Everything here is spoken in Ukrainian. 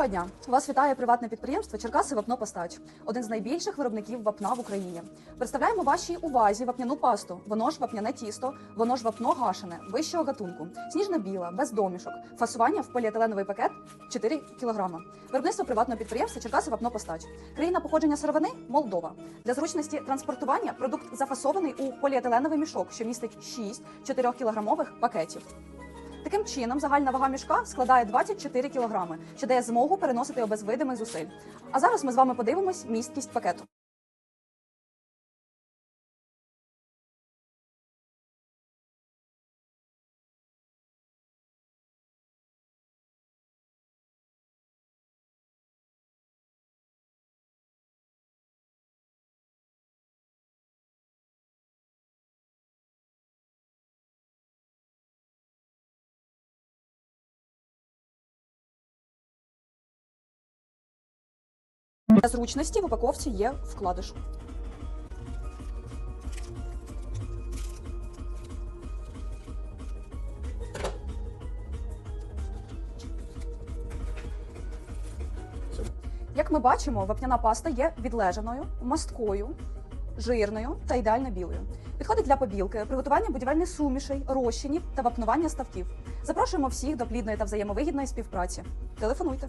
Доброго дня! Вас вітає приватне підприємство Черкаси Вапно Постач, один з найбільших виробників вапна в Україні. Представляємо вашій увазі вапняну пасту. Воно ж вапняне тісто, воно ж вапно гашене, вищого гатунку, сніжно-біла, без домішок, фасування в поліетиленовий пакет 4 кг. Виробництво приватного підприємства Черкаси Вапно Постач. Країна походження сировини Молдова. Для зручності транспортування продукт зафасований у поліетиленовий мішок, що містить 6 4 кілограмових пакетів. Таким чином, загальна вага мішка складає 24 кг, що дає змогу переносити його без видимих зусиль. А зараз ми з вами подивимось місткість пакету. Для зручності в упаковці є вкладиш. Як ми бачимо, вапняна паста є відлежаною, масткою, жирною та ідеально білою. Підходить для побілки, приготування будівельних сумішей, розчинів та вапнування ставків. Запрошуємо всіх до плідної та взаємовигідної співпраці. Телефонуйте.